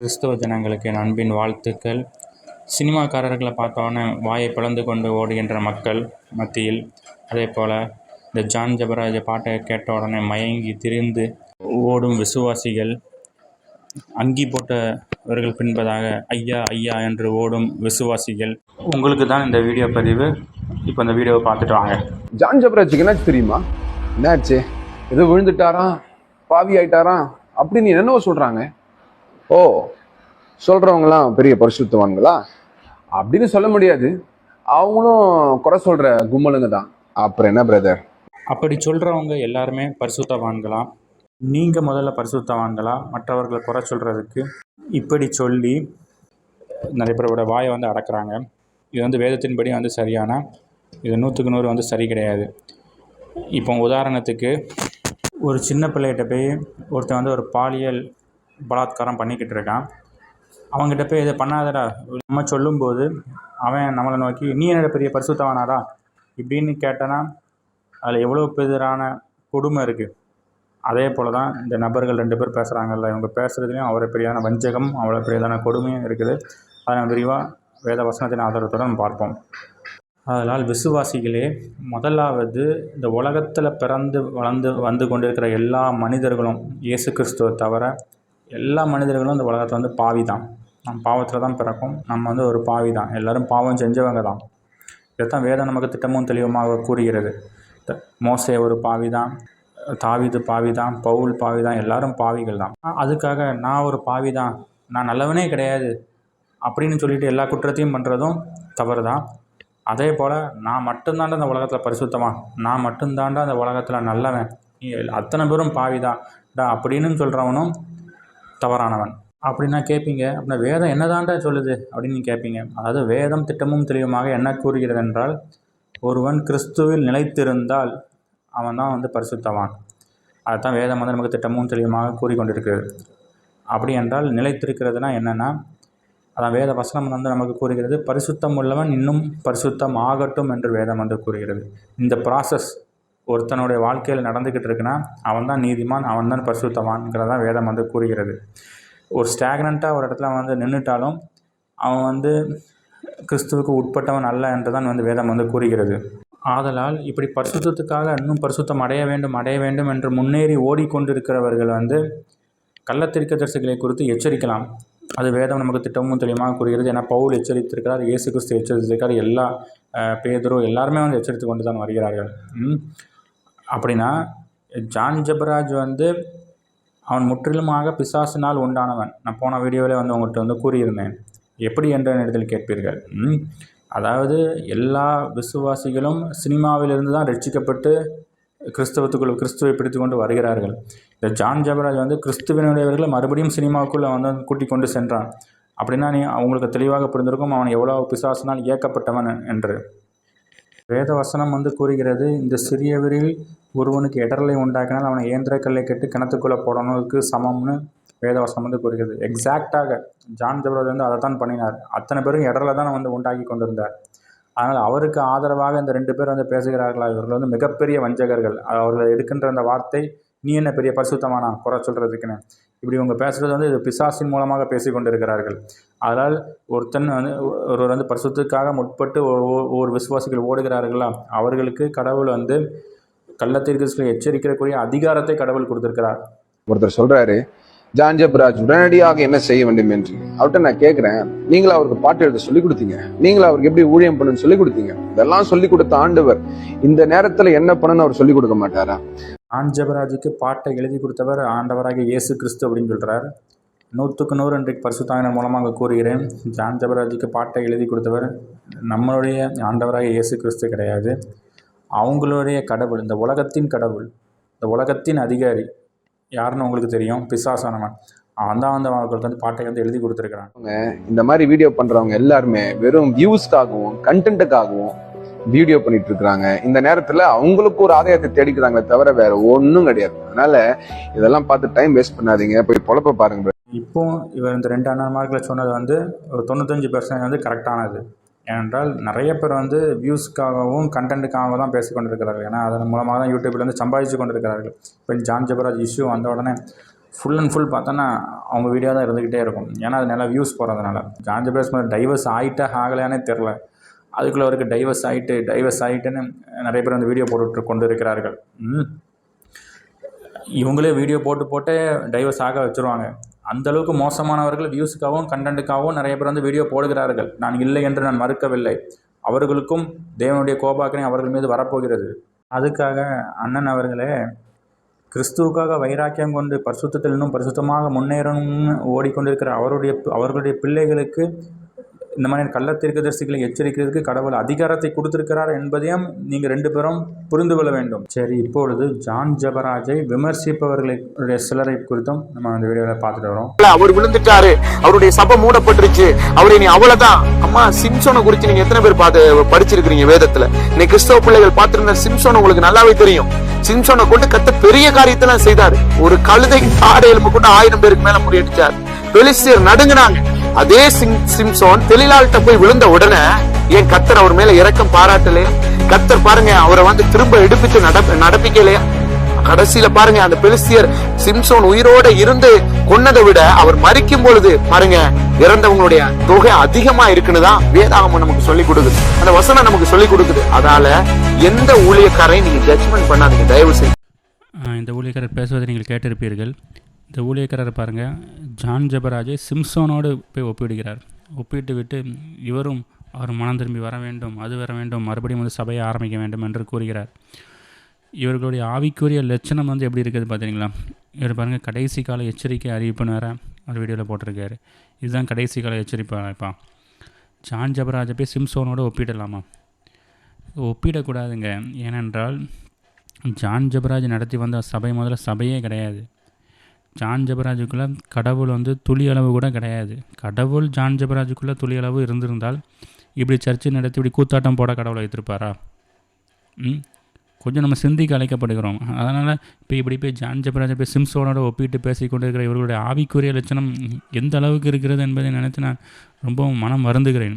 கிறிஸ்தவ ஜனங்களுக்கு என் அன்பின் வாழ்த்துக்கள். சினிமாக்காரர்களை பார்த்தோன்னே வாயை பிளந்து கொண்டு ஓடுகின்ற மக்கள் மத்தியில் அதே போல் இந்த ஜான் ஜபராஜ் பாட்டை கேட்ட உடனே மயங்கி திரிந்து ஓடும் விசுவாசிகள் அங்கி போட்டவர்கள் பின்பதாக ஐயா ஐயா என்று ஓடும் விசுவாசிகள். உங்களுக்கு தான் இந்த வீடியோ பதிவு. இப்போ இந்த வீடியோவை பார்த்துட்டு வாங்க. ஜான் ஜபராஜுக்கு என்னாச்சு தெரியுமா? என்னாச்சு? எதோ விழுந்துட்டாரா? பாவி ஆயிட்டாரா? அப்படின்னு என்னவோ சொல்கிறாங்க ஓ சொல்றவங்களாம் பெரிய பரிசுத்தவான்களா? அப்படின்னு சொல்ல முடியாது. அவங்களும் குறை சொல்ற கும்பலுங்க தான். அப்புறம் என்ன பிரதர் அப்படி சொல்கிறவங்க எல்லாருமே பரிசுத்தவான்களா? நீங்கள் முதல்ல பரிசுத்தவான்களா? மற்றவர்களை குறை சொல்கிறதுக்கு இப்படி சொல்லி நிறைய பேரோட வாயை வந்து அடக்குறாங்க. இது வந்து வேதத்தின்படி வந்து சரியான இது நூற்றுக்கு நூறு வந்து சரி கிடையாது. இப்போ உதாரணத்துக்கு ஒரு சின்ன பிள்ளைகிட்ட போய் ஒருத்தன் வந்து ஒரு பாலியல் பலாத்காரம் பண்ணிக்கிட்டு இருக்கான் அவங்ககிட்ட போய் இதை பண்ணாதடா. நம்ம சொல்லும்போது அவன் நம்மளை நோக்கி நீ என்னோட பெரிய பரிசுத்தவானாடா? இப்படின்னு கேட்டனா அதில் எவ்வளோ பெதிரான கொடுமை இருக்குது அதே போல் தான் இந்த நபர்கள் ரெண்டு பேர் பேசுகிறாங்கல்ல இவங்க பேசுகிறதுலையும் அவ்வளோ பெரியான வஞ்சகம் அவ்வளோ பெரியதான கொடுமையும் இருக்குது. அதை நம்ம விரிவாக வேத வசனத்தின் ஆதாரத்துடன் பார்ப்போம். அதனால் விசுவாசிகளே முதலாவது இந்த உலகத்தில் பிறந்து வளர்ந்து வந்து கொண்டிருக்கிற எல்லா மனிதர்களும் இயேசு கிறிஸ்துவை தவிர எல்லா மனிதர்களும் இந்த உலகத்தில் வந்து பாவி தான் நம்ம பாவத்தில் தான் பிறக்கும். நம்ம வந்து ஒரு பாவி தான் எல்லோரும் பாவம் செஞ்சவங்க தான். இதைத்தான் வேதம் நமக்கு திட்டமும் தெளிவுமாக கூறுகிறது. மோசே ஒரு பாவி தான் தாவிது பாவி தான் பவுல் பாவி தான் எல்லாரும் பாவிகள் தான். அதுக்காக நான் ஒரு பாவி தான் நான் நல்லவனே கிடையாது. அப்படின்னு சொல்லிட்டு எல்லா குற்றத்தையும் பண்ணுறதும் தவறு தான் அதே போல் நான் மட்டும்தாண்டா அந்த உலகத்தில் பரிசுத்தமா நான் மட்டும்தாண்டா அந்த உலகத்தில் நல்லவன். நீ அத்தனை பேரும் பாவிதான் டா அப்படின்னு சொல்கிறவனும் தவறானவன். அப்படின்னா கேட்பீங்க அப்படின்னா வேதம் என்னதான்டா சொல்லுது? அப்படின்னு கேட்பீங்க அதாவது வேதம் திட்டமும் தெளிவுமாக என்ன கூறுகிறது என்றால் ஒருவன் கிறிஸ்துவில் நிலைத்திருந்தால் அவன் தான் வந்து பரிசுத்தவான். அதுதான் வேதம் வந்து நமக்கு திட்டமும் தெளிவுமாக கூறிக்கொண்டிருக்கிறது அப்படி என்றால் நிலைத்திருக்கிறதுனா என்னென்னா அதான் வேத வசனம் வந்து நமக்கு கூறுகிறது பரிசுத்தம் உள்ளவன் இன்னும் பரிசுத்தம் ஆகட்டும் என்று வேதம் வந்து கூறுகிறது. இந்த ப்ராசஸ் ஒருத்தனுடைய வாழ்க்கையில் நடந்துக்கிட்டு இருக்குன்னா அவன் தான் நீதிமான் அவன் தான் பரிசுத்தவான்கிறதான் வேதம் வந்து கூறுகிறது. ஒரு ஸ்டாக்னண்ட்டாக ஒரு இடத்துல அவன் வந்து நின்றுட்டாலும் அவன் வந்து கிறிஸ்துவுக்கு உட்பட்டவன் அல்ல என்று தான் வந்து வேதம் வந்து கூறுகிறது. ஆதலால் இப்படி பரிசுத்தத்துக்காக இன்னும் பரிசுத்தம் அடைய வேண்டும் அடைய வேண்டும் என்று முன்னேறி ஓடிக்கொண்டிருக்கிறவர்கள் வந்து கள்ளத்திற்க தரிசிகளை குறித்து எச்சரிக்கலாம். அது வேதம் நமக்கு திட்டமும் தெளிவாக கூறுகிறது. ஏன்னா பவுல் எச்சரித்திருக்கிறார் இயேசு கிறிஸ்து எச்சரித்திருக்கிறார். எல்லா பேதரும் எல்லாருமே வந்து எச்சரித்து கொண்டு தான் வருகிறார்கள் அப்படின்னா ஜான் ஜபராஜ் வந்து அவன் முற்றிலுமாக பிசாசினால் உண்டானவன். நான் போன வீடியோவிலே வந்து உங்கள்கிட்ட வந்து கூறியிருந்தேன். எப்படி என்ற நேரத்தில் கேட்பீர்கள்? அதாவது எல்லா விசுவாசிகளும் சினிமாவிலிருந்து தான் ரட்சிக்கப்பட்டு கிறிஸ்தவத்துக்குள் கிறிஸ்துவை பிடித்து கொண்டு வருகிறார்கள். இந்த ஜான் ஜபராஜ் வந்து கிறிஸ்துவனுடையவர்களை மறுபடியும் சினிமாவுக்குள்ளே வந்து கூட்டி கொண்டு சென்றான். அப்படின்னா நீ அவங்களுக்கு தெளிவாக புரிந்திருக்கும் அவன் எவ்வளோ பிசாசினால் இயக்கப்பட்டவன் என்று. வேத வசனம் வந்து கூறுகிறது இந்த சிறியவரில் ஒருவனுக்கு இடரலை உண்டாக்கினால் அவனை இயந்திரக்கல்லை கெட்டு கிணத்துக்குள்ளே போடணுக்கு சமம்னு வேத வசனம் வந்து கூறுகிறது. எக்ஸாக்டாக ஜான் ஜபராஜ் வந்து அதை தான் பண்ணினார். அத்தனை பேரும் இடரில் தான் வந்து உண்டாக்கி கொண்டிருந்தார். அதனால் அவருக்கு ஆதரவாக இந்த ரெண்டு பேர் வந்து பேசுகிறார்களா? இவர்கள் வந்து மிகப்பெரிய வஞ்சகர்கள். அவர்கள் எடுக்கின்ற அந்த வார்த்தை நீ என்ன பெரிய பரிசுத்தமானா குறை சொல்கிறதுக்குன்னு இப்படி இவங்க பேசுகிறது வந்து இது பிசாசின் மூலமாக பேசி கொண்டிருக்கிறார்கள் அதனால் ஒருத்தன் வந்து ஒருவர் வந்து பரிசுத்துக்காக முற்பட்டு ஒரு ஒரு- ஒரு விசுவாசிகள் ஓடுகிறார்களா? அவர்களுக்கு கடவுள் வந்து கள்ளத்திற்கு எச்சரிக்கக்கூடிய அதிகாரத்தை கடவுள் கொடுத்திருக்கிறார். ஒருத்தர் சொல்றாரு ஜான்ஜப்ராஜ் உடனடியாக என்ன செய்ய வேண்டும் என்று. அவர்கிட்ட நான் கேட்கிறேன் நீங்களும் அவருக்கு பாட்டு எழுத சொல்லி கொடுத்தீங்க? நீங்களும் அவருக்கு எப்படி ஊழியம் பண்ணணும்னு சொல்லி கொடுத்தீங்க? இதெல்லாம் சொல்லி கொடுத்த ஆண்டவர் இந்த நேரத்துல என்ன பண்ணணும்னு அவர் சொல்லி கொடுக்க மாட்டாரா? ஆஞ்சபராஜுக்கு பாட்டை எழுதி கொடுத்தவர் ஆண்டவராக இயேசு கிறிஸ்து அப்படின்னு சொல்கிறார் நூற்றுக்கு நூறு இன்றைக்கு பரிசுத்தாவின் மூலமாக கூறுகிறேன் ஜான் ஜபராஜுக்கு பாட்டை எழுதி கொடுத்தவர் நம்மளுடைய ஆண்டவராக இயேசு கிறிஸ்து கிடையாது. அவங்களுடைய கடவுள் இந்த உலகத்தின் கடவுள் இந்த உலகத்தின் அதிகாரி யாருன்னு உங்களுக்கு தெரியும்? பிசாசானவன் அவன் தான் வந்து அவங்களுக்கு வந்து பாட்டை வந்து எழுதி கொடுத்துருக்கிறான். இந்த மாதிரி வீடியோ பண்ணுறவங்க எல்லாருமே வெறும் வியூஸ்க்காகவும் கண்டென்ட்டுக்காகவும் வீடியோ பண்ணிட்டு இருக்கிறாங்க இந்த நேரத்துல அவங்களுக்கு ஒரு ஆதாயத்தை தேடிக்கிறாங்களே தவிர வேற ஒன்றும் கிடையாது. அதனால இதெல்லாம் பார்த்து டைம் வேஸ்ட் பண்ணாதீங்க. போய் பொழப்ப பாருங்க இப்போ இவர் இந்த ரெண்டு அண்ணன்மார்களை சொன்னது வந்து ஒரு தொண்ணூத்தஞ்சு பெர்சன்ட் வந்து கரெக்டானது ஏனென்றால் நிறைய பேர் வந்து வியூஸ்க்காகவும் கண்டென்ட்டுக்காக தான் பேசிக்கொண்டிருக்கிறார்கள் ஏன்னா அதன் மூலமாக தான் யூடியூப்ல இருந்து சம்பாதிச்சு கொண்டிருக்கிறார்கள். இப்போ ஜான் ஜபராஜ் இஷ்யூ வந்த உடனே ஃபுல் அண்ட் ஃபுல் பார்த்தோன்னா அவங்க வீடியோ தான் இருந்துக்கிட்டே இருக்கும். ஏன்னா அது நல்லா வியூஸ் போகிறதுனால ஜான் ஜபராஜ் டைவர்ஸ் ஆகிட்டா ஆகலையானே தெரில அதுக்குள்ளே அவருக்கு டைவர்ஸ் ஆகிட்டு டைவர்ஸ் ஆகிட்டுன்னு நிறைய பேர் அந்த வீடியோ போட்டுட்டு கொண்டு இருக்கிறார்கள் இவங்களே வீடியோ போட்டு போட்டு டைவர்ஸ் ஆக வச்சுருவாங்க. அந்தளவுக்கு மோசமானவர்கள் வியூஸுக்காகவும் கண்டென்ட்டுக்காகவும் நிறைய பேர் வந்து வீடியோ போடுகிறார்கள். நான் இல்லை என்று நான் மறுக்கவில்லை. அவர்களுக்கும் தேவனுடைய கோபாக்கனை அவர்கள் மீது வரப்போகிறது. அதுக்காக அண்ணன் அவர்களே கிறிஸ்துவுக்காக வைராக்கியம் கொண்டு பரிசுத்தத்தில் இன்னும் பரிசுத்தமாக முன்னேறணும்னு ஓடிக்கொண்டிருக்கிற அவருடைய அவர்களுடைய பிள்ளைகளுக்கு இந்த மாதிரி கள்ளத்தீர்க்கதரிசிகளை எச்சரிக்கிறதுக்கு கடவுள் அதிகாரத்தை கொடுத்திருக்கிறார் என்பதையும் நீங்கள் ரெண்டு பேரும் புரிந்து கொள்ள வேண்டும். சரி இப்பொழுது ஜான் ஜபராஜை விமர்சிப்பவர்களுடைய சிலரை குறித்தும் நம்ம அந்த வீடியோவில் பார்த்துட்டு வரோம். அவர் விழுந்துட்டாரு. அவருடைய சபை மூடப்பட்டுருச்சு. அவர் நீ அவ்வளவுதான். அம்மா சிம்சோனை குறித்து நீங்க எத்தனை பேர் பார்த்து படிச்சிருக்கிறீங்க வேதத்துல? நீ கிறிஸ்தவ பிள்ளைகள் பார்த்திருந்த சிம்சோன் உங்களுக்கு நல்லாவே தெரியும். சிம்சோனை கொண்டு கத்த பெரிய காரியத்தெல்லாம் செய்தாரு. ஒரு கழுதை ஆடை எலும்பு கொண்டு ஆயிரம் பேருக்கு மேல முறியடிச்சார் பெலிஸ்தியர் நடுங்கினாங்க. அதே சிம் சிம்சோன் தெளிலாள்கிட்ட போய் விழுந்த உடனே ஏன் கத்தர் அவர் மேல இறக்கம் பாராட்டலே. கத்தர் பாருங்க அவரை வந்து திரும்ப எடுப்பிச்சு நடப்ப நடப்பிக்கலையா கடைசியில பாருங்க அந்த பெலிஸ்தியர் சிம்சோன் உயிரோட இருந்து கொன்னதை விட அவர் மறிக்கும் பொழுது பாருங்க இறந்தவங்களுடைய தொகை அதிகமா இருக்குன்னு தான் வேதாகமம் நமக்கு சொல்லி கொடுக்குது. அந்த வசனம் நமக்கு சொல்லி கொடுக்குது. அதால எந்த ஊழியக்காரையும் நீங்க ஜட்ஜ்மெண்ட் பண்ணாதீங்க. தயவு செய்து இந்த ஊழியக்காரர் பேசுவதை நீங்கள் கேட்டிருப்பீர்கள். இந்த ஊழியக்காரர் பாருங்கள் ஜான் ஜபராஜை சிம்சோனோடு போய் ஒப்பிடுகிறார். ஒப்பிட்டு விட்டு இவரும் அவர் மனம் திரும்பி வர வேண்டும் அது வர வேண்டும் மறுபடியும் வந்து சபையை ஆரம்பிக்க வேண்டும் என்று கூறுகிறார். இவர்களுடைய ஆவிக்குரிய லட்சணம் வந்து எப்படி இருக்குது பார்த்தீங்களா? இவர் பாருங்கள் கடைசி கால எச்சரிக்கை அறிவிப்புன்னு வேறு ஒரு வீடியோவில் போட்டிருக்காரு. இதுதான் கடைசி கால எச்சரிப்பு ஜான் ஜபராஜை போய் சிம்சோனோடு ஒப்பிடலாமா? ஒப்பிடக்கூடாதுங்க. ஏனென்றால் ஜான் ஜபராஜ் நடத்தி வந்த சபை முதல்ல சபையே கிடையாது. ஜான் ஜபராஜுக்குள்ளே கடவுள் வந்து துளி அளவு கூட கிடையாது. கடவுள் ஜான் ஜபராஜுக்குள்ளே துளி அளவு இருந்திருந்தால் இப்படி சர்ச்சை நடத்தி இப்படி கூத்தாட்டம் போட கடவுளை வைத்திருப்பாரா? ம்? கொஞ்சம் நம்ம சிந்திக்க அழைக்கப்படுகிறோம். அதனால் இப்போ இப்படி போய் ஜான் ஜபராஜை போய் சிம்சோனோட ஒப்பிட்டு பேசிக்கொண்டிருக்கிற இவர்களுடைய ஆவிக்குரிய லட்சணம் எந்த அளவுக்கு இருக்கிறது என்பதை நினைத்து நான் ரொம்பவும் மனம் வருந்துகிறேன்.